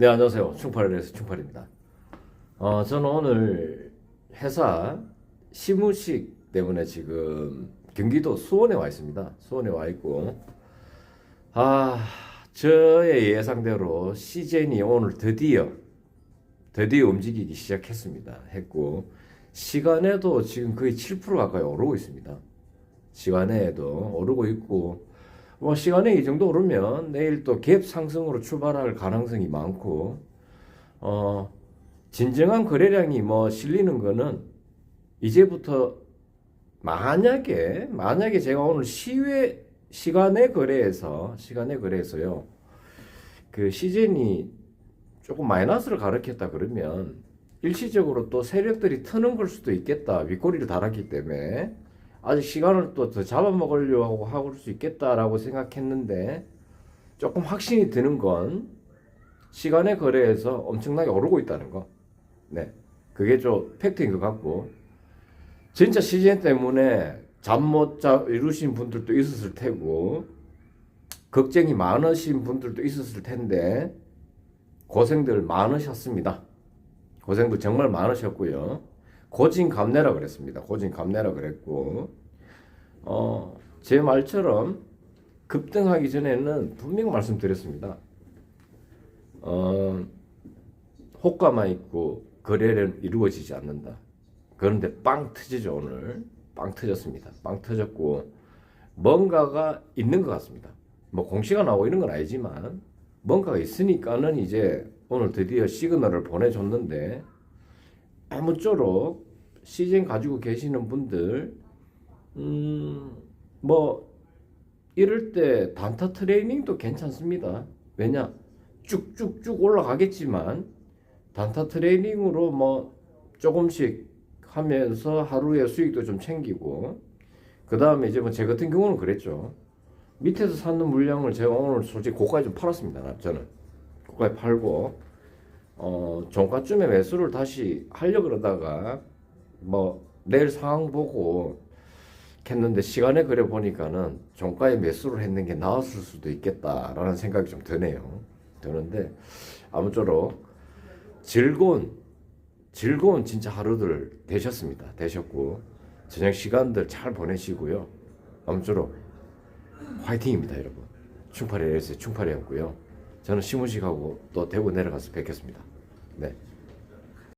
네, 안녕하세요. 충팔에서 충팔입니다. 어, 저는 오늘 회사 시무식 때문에 지금 경기도 수원에 와 있습니다. 수원에 와 있고, 아, 저의 예상대로 시즌이 오늘 드디어, 드디어 움직이기 시작했습니다. 했고, 시간에도 지금 거의 7% 가까이 오르고 있습니다. 시간에도 오르고 있고, 뭐 시간에 이 정도 오르면 내일 또 갭 상승으로 출발할 가능성이 많고 어 진정한 거래량이 뭐 실리는 거는 이제부터 만약에 만약에 제가 오늘 시외 시간에 거래해서 시간에 거래해서요 그 시즌이 조금 마이너스를 가르쳤다 그러면 일시적으로 또 세력들이 트는 걸 수도 있겠다. 윗꼬리를 달았기 때문에 아직 시간을 또 더 잡아먹으려고 하고 수 있겠다라고 생각했는데 조금 확신이 드는 건 시간의 거래에서 엄청나게 오르고 있다는 거. 네. 그게 좀 팩트인 것 같고 진짜 시즌 때문에 잠 못 자 이루신 분들도 있었을 테고 걱정이 많으신 분들도 있었을 텐데 고생들 많으셨습니다. 고생도 정말 많으셨고요. 고진 감내라 그랬습니다. 고진 감내라 그랬고, 어, 제 말처럼 급등하기 전에는 분명 말씀드렸습니다. 어, 호가만 있고 거래는 이루어지지 않는다. 그런데 빵 터지죠 오늘. 빵 터졌습니다. 빵 터졌고 뭔가가 있는 것 같습니다. 뭐 공시가 나오고 이런 건 아니지만 뭔가가 있으니까는 이제 오늘 드디어 시그널을 보내줬는데 아무쪼록 시즌 가지고 계시는 분들 음뭐 이럴 때 단타 트레이닝도 괜찮습니다. 왜냐 쭉쭉쭉 올라가겠지만 단타 트레이닝으로 뭐 조금씩 하면서 하루에 수익도 좀 챙기고 그 다음에 이제 뭐 제 같은 경우는 그랬죠. 밑에서 사는 물량을 제가 오늘 솔직히 고가에 좀 팔았습니다. 저는 고가에 팔고 어, 종가쯤에 매수를 다시 하려 그러다가 뭐 내일 상황 보고 했는데 시간에 그래 보니까는 종가에 매수를 했는 게 나았을 수도 있겠다라는 생각이 좀 드네요. 드는데 아무쪼록 즐거운 즐거운 진짜 하루들 되셨습니다. 되셨고 저녁 시간들 잘 보내시고요. 아무쪼록 화이팅입니다, 여러분. 충파리 에서 충파리였고요. 저는 시무식하고 또 대구 내려가서 뵙겠습니다. 네.